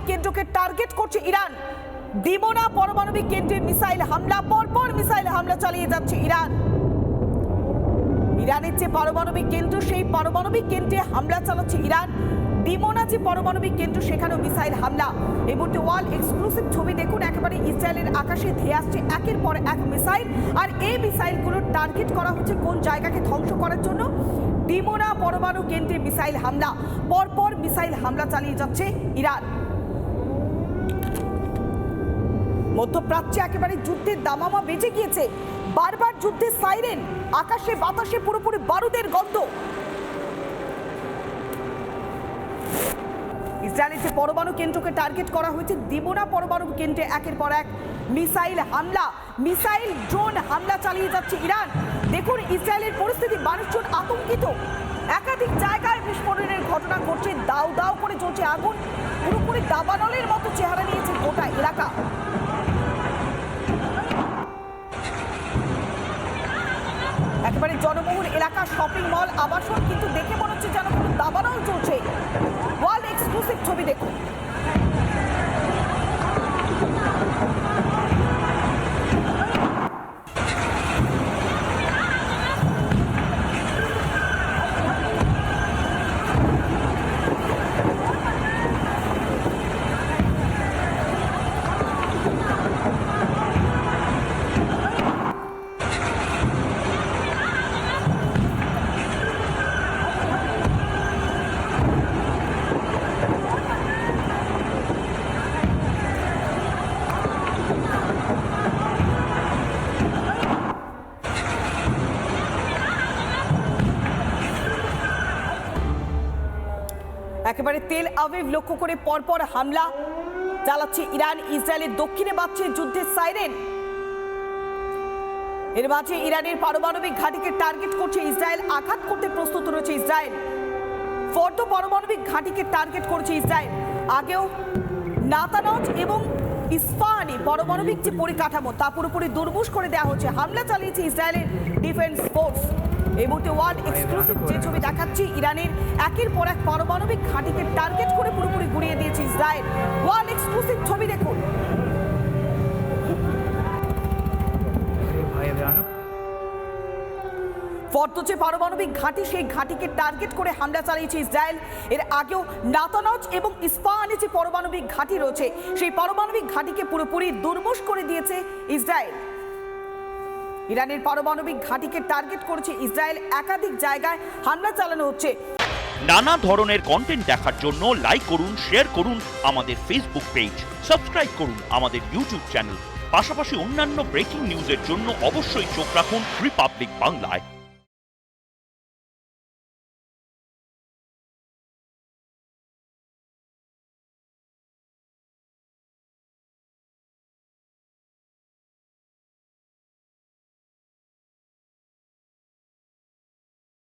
পারমাণবিক কেন্দ্রকে টার্গেট করছে ইরান। দিবোনা পারমাণবিক কেন্দ্রে মিসাইল হামলা, পরপর মিসাইল হামলা চালিয়ে যাচ্ছে ইরান। ইরানের যে পারমাণবিক কেন্দ্র, সেই পারমাণবিক কেন্দ্রে হামলা চালাচ্ছে ইরান। ডিমোনা যে পারমাণবিক কেন্দ্র, সেখানেও মিসাইল হামলা। এই মুহূর্তে ওয়াল এক্সক্লুসিভ ছবি দেখুন, একেবারে ইসরায়েলের আকাশে ধেয়ে আসছে একের পর এক মিসাইল। আর এই মিসাইলগুলোর টার্গেট করা হচ্ছে কোন জায়গাকে ধ্বংস করার জন্য? ডিমোনা পরমাণু কেন্দ্রে মিসাইল হামলা, পরপর মিসাইল হামলা চালিয়ে যাচ্ছে ইরান। মধ্যপ্রাচ্যে একেবারে যুদ্ধের দামামা বেজে গিয়েছে। বারবার যুদ্ধের সাইরেন, আকাশে বাতাসে পুরোপুরি বারুদের গন্ধ। ইসরায়েলের যে পরমাণু কেন্দ্রকে টার্গেট করা হয়েছে দিবোনা পরমাণু কেন্দ্রে একের পর এক মিসাইল হামলা, মিসাইল ড্রোন হামলা চালিয়ে যাচ্ছে ইরান। দেখুন, ইসরায়েলের পরিস্থিতি, মানুষজন আতঙ্কিত। একাধিক জায়গায় বিস্ফোরণের ঘটনা ঘটছে দাউ দাউ করে চলছে আগুন, পুরোপুরি দাবানলের মতো চেহারা নিয়েছে গোটা এলাকা। শপিং মল আবাসন একেবারে তেল আবিব লক্ষ্য করে পরপর হামলা চালাচ্ছে ইরান। ইসরায়েলের দক্ষিণে বাজছে যুদ্ধের সাইরেন। এর মাঝে ইরানের পারমাণবিক ঘাঁটিকে টার্গেট করছে ইসরায়েল। আঘাত করতে প্রস্তুত রয়েছে ইসরায়েল। ফর্দ পারমাণবিক ঘাঁটিকে টার্গেট করেছে ইসরায়েল। আগেও নাতানজ এবং ইস্পাহানি পারমাণবিক যে পরিকাঠামো, তা পুরোপুরি দুর্বুশ করে দেওয়া হচ্ছে। হামলা চালিয়েছে ইসরায়েলের ডিফেন্স ফোর্স। এই মুহূর্তে ওয়ান এক্সক্লুসিভ যে ছবি দেখাচ্ছি ইরানের, একের পর এক পারমাণবিক ঘাঁটিকে টার্গেট করে পুরোপুরি ঘুরিয়ে দিয়েছে ইসরায়েল। ওয়ার্ল্ড এক্সক্লুসিভ ছবি দেখুন। ফর্দচে পারমাণবিক ঘাঁটি, সেই ঘাঁটিকে টার্গেট করে হামলা চালিয়েছে ইসরায়েল। এর আগেও নাতানজ এবং ইস্পাহানে যে পারমাণবিক ঘাঁটি রয়েছে, সেই পারমাণবিক ঘাঁটিকে পুরোপুরি দুর্মুষ করে দিয়েছে ইসরায়েল। ইরানের পারমাণবিক ঘাঁটিকে টার্গেট করেছে ইসরায়েল একাধিক জায়গায় হামলা চালানো হচ্ছে। নানা ধরনের কন্টেন্ট দেখার জন্য লাইক করুন শেয়ার করুন আমাদের ফেসবুক পেজ সাবস্ক্রাইব করুন আমাদের ইউটিউব চ্যানেল পাশাপাশি অন্যান্য ব্রেকিং নিউজের জন্য অবশ্যই চোখ রাখুন রিপাবলিক বাংলায়